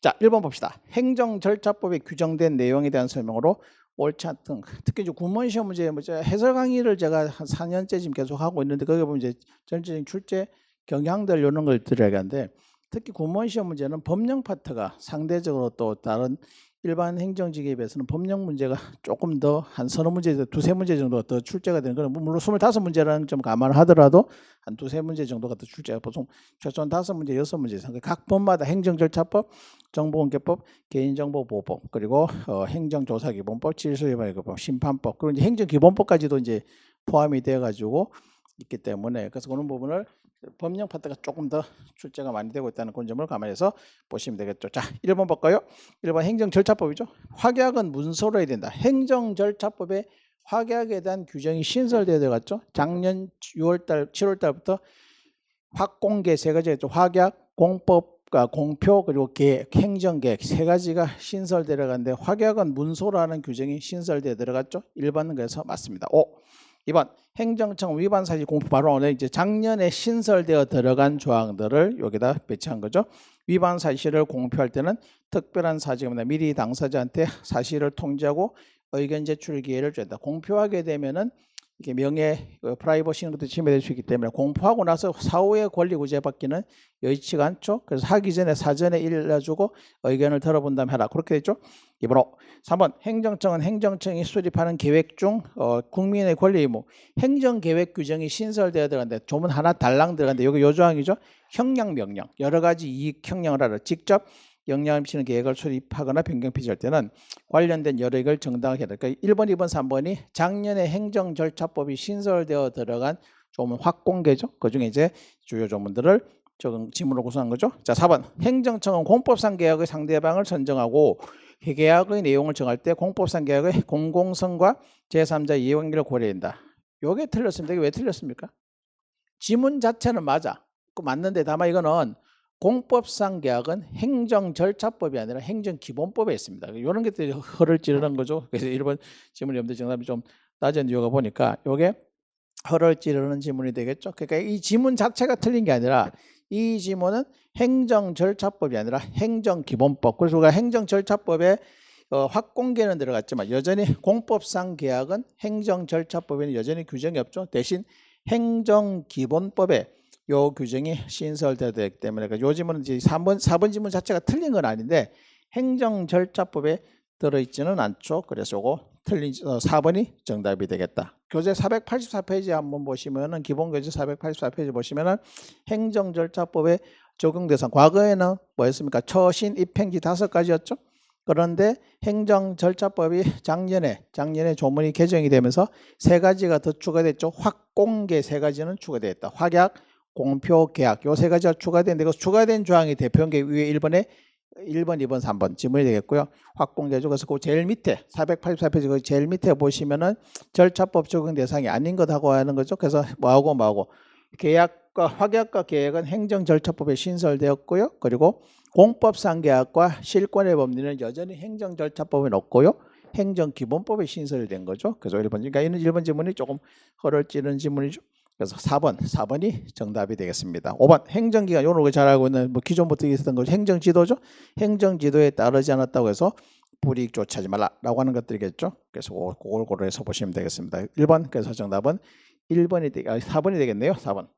자, 1번 봅시다. 행정 절차법에 규정된 내용에 대한 설명으로 옳지 않든 특히 이제 구몬 시험 문제 뭐 해설 강의를 제가 한 4년째 지금 계속 하고 있는데 거기 보면 이제 전체적인 출제 경향들 이런 걸 들어야 하는데 특히 구몬 시험 문제는 법령 파트가 상대적으로 또 다른 일반 행정직에 비해서는 법령 문제가 조금 더 한 서너 문제, 두세 문제 정도가 더 출제가 되는 거는 물론 25문제라는 점 감안하더라도 한 두세 문제 정도가 더 출제가 보통 최소한 다섯 문제, 여섯 문제 이상 각 법마다 행정절차법, 정보공개법, 개인정보보호법 그리고 어, 행정조사기본법, 질서위반기법, 심판법 그리고 이제 행정기본법까지도 이제 포함이 되어 가지고 있기 때문에 그래서 그런 부분을 법령 파트가 조금 더 출제가 많이 되고 있다는 그런 점을 감안해서 보시면 되겠죠. 자, 1번 볼까요? 1번 행정절차법이죠. 확약은 문서로 해야 된다. 행정절차법에 확약에 대한 규정이 신설되어 들어갔죠. 작년 6월달, 7월달부터 확공계 세 가지가 있죠. 확약, 공법과 공표 그리고 계획, 행정계획 세 가지가 신설되어 들어갔는데 확약은 문서라는 규정이 신설되어 들어갔죠. 1번은 그래서 맞습니다. 5. 2번 행정청 위반 사실 공표 바로 오늘 이제 작년에 신설되어 들어간 조항들을 여기다 배치한 거죠. 위반 사실을 공표할 때는 특별한 사정입니다. 미리 당사자한테 사실을 통지하고 의견 제출 기회를 준다. 공표하게 되면은 이게 명예, 어, 프라이버시 이런 것도 침해될 수 있기 때문에 공포하고 나서 사후에 권리 구제받기는 여의치가 않죠. 그래서 하기 전에 사전에 일러주고 의견을 들어본 다음에 하라. 그렇게 됐죠. 이번호 3번 행정청은 행정청이 수립하는 계획 중 어, 국민의 권리 의무 행정계획 규정이 신설되어야 되는데 조문 하나 달랑 들어간데 여기 요 조항이죠. 형량 명령 여러 가지 이익 형량을 하라. 직접 영향을 미치는 계획을 수립하거나 변경 폐지할 때는 관련된 여력을 정당하게 해야 그러니까 1번, 2번, 3번이 작년에 행정 절차법이 신설되어 들어간 조문 확공개죠. 그중에 이제 주요 조문들을 적응 지문으로 구성한 거죠. 자, 4번. 행정청은 공법상 계약의 상대방을 선정하고 계약의 내용을 정할 때 공법상 계약의 공공성과 제3자 이해관계를 고려한다. 요게 틀렸습니다. 이게 왜 틀렸습니까? 지문 자체는 맞아. 그 맞는데 다만 이거는 공법상 계약은 행정 절차법이 아니라 행정 기본법에 있습니다. 이런 것들이 허를 찌르는 거죠. 그래서 1번 지문 염두 정답이 좀 낮은 이유가 보니까 이게 허를 찌르는 지문이 되겠죠. 그러니까 이 지문 자체가 틀린 게 아니라 이 지문은 행정 절차법이 아니라 행정 기본법. 그래서 우리가 행정 절차법에 어, 확공계는 들어갔지만 여전히 공법상 계약은 행정 절차법에는 여전히 규정이 없죠. 대신 행정 기본법에 요 규정이 신설되어야 되기 때문에 요 지문은 이제 3번, 4번 지문 자체가 틀린 건 아닌데 행정 절차법에 들어 있지는 않죠. 그래서 요거 틀린 어, 4번이 정답이 되겠다. 교재 484페이지 한번 보시면은 기본 교재 484페이지 보시면은 행정 절차법에 적용 대상 과거에는 뭐였습니까? 처신 입행지 다섯 가지였죠. 그런데 행정절차법이 작년에 작년에 조문이 개정이 되면서 세 가지가 더 추가됐죠. 확공개 세 가지는 추가됐다. 확약, 공표, 계약 요 세 가지가 추가된데 그 추가된 조항이 대표계 위에 1번에 1번, 2번, 3번 지문이 되겠고요. 확공제죠. 그래서 그 제일 밑에 484페이지 그 제일 밑에 보시면은 절차법 적용 대상이 아닌 것하고 하는 거죠. 그래서 뭐하고 뭐하고 계약과 확약과 계약은 행정 절차법에 신설되었고요. 그리고 공법상 계약과 실권의 법리는 여전히 행정 절차법에 넣고요. 행정 기본법에 신설된 거죠. 그래서 1번 그러니까 이는 1번 지문이 조금 허를 찌르는 지문이죠. 그래서 4번, 4번이 정답이 되겠습니다. 5번 행정기관 요런 거잘 알고 있는 뭐 기존부터 있었던 거 행정지도죠. 행정지도에 따르지 않았다고 해서 불이익 조치하지 말라라고 하는 것들이겠죠. 그래서 그걸 고려해서 보시면 되겠습니다. 1번 그래서 정답은 1번이 되, 아, 4번이 되겠네요. 4번.